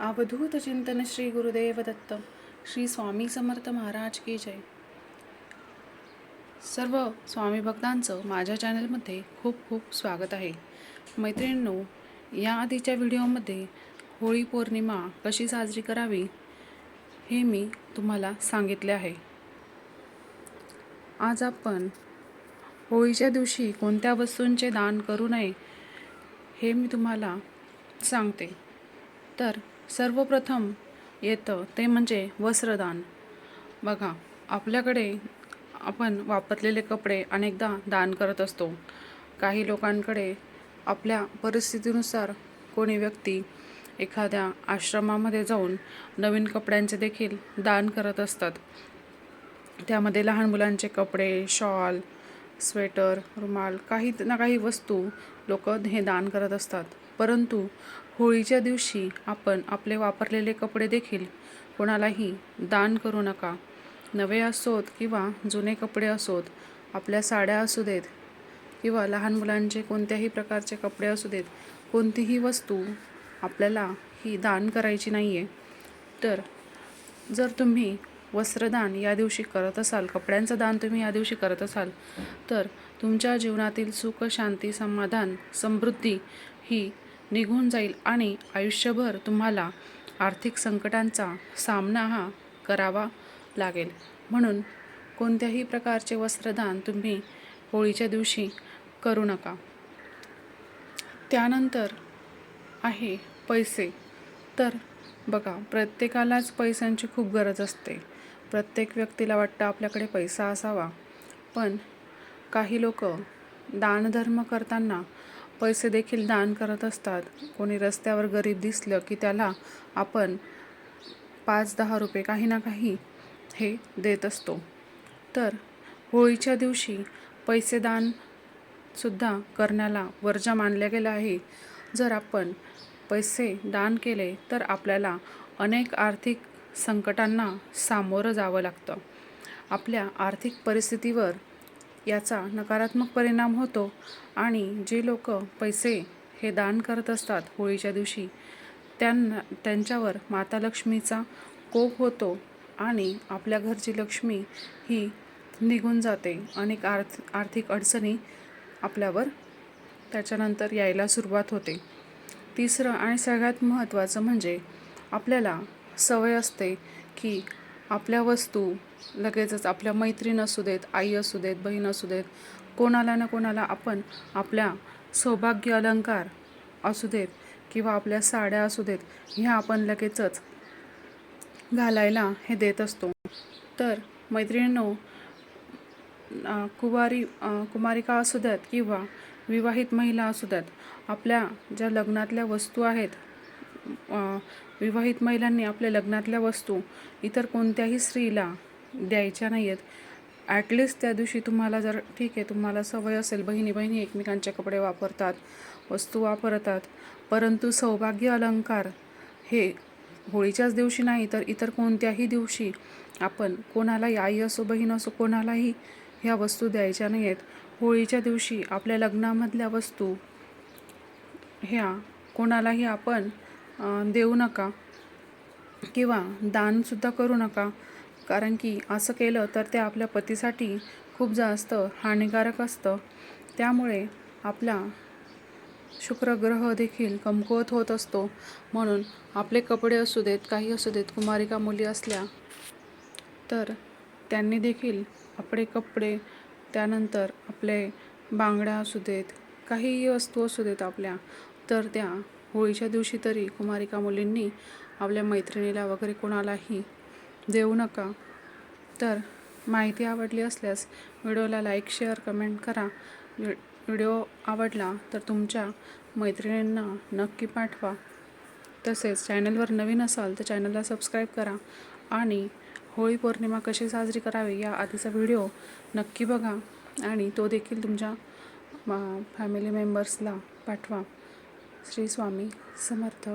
अवधूत चिंतन श्री गुरुदेव दत्त श्री स्वामी समर्थ महाराज की जय. सर्व स्वामी भक्तांचं माझ्या चॅनलमध्ये खूप खूप स्वागत आहे. मैत्रिणींनो या आधीच्या व्हिडिओमध्ये होळी पौर्णिमा कशी साजरी करावी हे मी तुम्हाला सांगितले आहे. आज आपण होळीच्या दिवशी कोणत्या वस्तूंचे दान करू नये हे मी तुम्हाला सांगते. तर सर्वप्रथम येतं ते म्हणजे वस्त्रदान. बघा आपल्याकडे आपण वापरलेले कपडे अनेकदा दान करत असतो. काही लोकांकडे आपल्या परिस्थितीनुसार कोणी व्यक्ती एखाद्या आश्रमामध्ये जाऊन नवीन कपड्यांचे देखील दान करत असतात. त्यामध्ये लहान मुलांचे कपडे शॉल स्वेटर रुमाल काही ना काही वस्तू लोक हे दान करत असतात. परंतु होळीच्या दिवशी आपण आपले वापरलेले कपडे देखील कोणालाही दान करू नका. नवे असोत किंवा जुने कपडे असोत आपल्या साड्या असू देत किंवा लहान मुलांचे कोणत्याही प्रकारचे कपडे असू देत कोणतीही वस्तू आपल्याला ही दान करायची नाही आहे तर जर तुम्ही वस्त्रदान या दिवशी करत असाल कपड्यांचं दान तुम्ही या दिवशी करत असाल तर तुमच्या जीवनातील सुख शांती समाधान समृद्धी ही निघून जाईल आणि आयुष्यभर तुम्हाला आर्थिक संकटांचा सामना हा करावा लागेल. म्हणून कोणत्याही प्रकारचे वस्त्रदान तुम्ही होळीच्या दिवशी करू नका. त्यानंतर आहे पैसे. तर बघा प्रत्येकालाच पैशांची खूप गरज असते. प्रत्येक व्यक्तीला वाटतं आपल्याकडे पैसा असावा. पण काही लोक दानधर्म करताना पैसे देखील दान करत असतात. कोणी रस्त्यावर गरीब दिसलं की त्याला आपण पाच दहा रुपये काही ना काही हे देत असतो. तर होळीच्या दिवशी पैसे दान सुद्धा करण्याला वर्जा मानल्या गेलं आहे. जर आपण पैसे दान केले तर आपल्याला अनेक आर्थिक संकटांना सामोरं जावं लागतं. आपल्या आर्थिक परिस्थितीवर याचा नकारात्मक परिणाम होतो आणि जे लोक पैसे हे दान करत असतात होळीच्या दिवशी त्यांना त्यांच्यावर माता लक्ष्मीचा कोप होतो आणि आपल्या घरची लक्ष्मी ही निघून जाते. अनेक आर्थ आर्थिक अडचणी आपल्यावर त्याच्यानंतर यायला सुरुवात होते. तिसरं आणि सगळ्यात महत्त्वाचं म्हणजे आपल्याला सवय असते की आपल्या वस्तू लगेचच आपल्या मैत्रीण असू देत आई असू देत बहीण असू देत कोणाला ना कोणाला आपण आपल्या सौभाग्य अलंकार असू देत किंवा आपल्या साड्या असू देत ह्या आपण लगेचच घालायला हे देत असतो. तर मैत्रिणींनो कुवारी कुमारिका असू द्यात किंवा विवाहित महिला असू द्यात आपल्या ज्या लग्नातल्या वस्तू आहेत विवाहित महिलांनी आपल्या लग्नातल्या वस्तू इतर कोणत्याही स्त्रीला द्यायच्या नाही आहेत ॲटलिस्ट त्या दिवशी तुम्हाला जर ठीक आहे तुम्हाला सवय असेल बहिणी बहिणी एकमेकांचे कपडे वापरतात वस्तू वापरतात परंतु सौभाग्य अलंकार हे होळीच्याच दिवशी नाही तर इतर कोणत्याही दिवशी आपण कोणालाही आई असो बहीण असो कोणालाही ह्या वस्तू द्यायच्या नाही आहेत होळीच्या दिवशी आपल्या लग्नामधल्या वस्तू ह्या कोणालाही आपण देऊ नका. किंवा दानसुद्धा करू नका. कारण की असं केलं तर ते आपल्या पतीसाठी खूप जास्त हानिकारक असतं. त्यामुळे आपला शुक्रग्रह देखील कमकुवत होत असतो. म्हणून आपले कपडे असू देत काही असू देत कुमारिका मुली असल्या तर त्यांनी देखील आपले कपडे त्यानंतर आपले बांगड्या असू देत काहीही वस्तू असू देत आपल्या तर त्या होळीच्या दिवशी तरी कुमारिका मुलींनी आपल्या मैत्रिणीला वगैरे कोणालाही देऊ नका. तर माहिती आवडली असल्यास व्हिडिओला लाईक शेअर कमेंट करा. व्हिडिओ आवडला तर तुमच्या मैत्रिणींना नक्की पाठवा. तसेच चॅनलवर नवीन असाल तर चॅनलला सबस्क्राईब करा आणि होळी पौर्णिमा कशी साजरी करावी या आधीचा व्हिडिओ नक्की बघा आणि तो देखील तुमच्या फॅमिली मेंबर्सला पाठवा. श्री स्वामी समर्थ.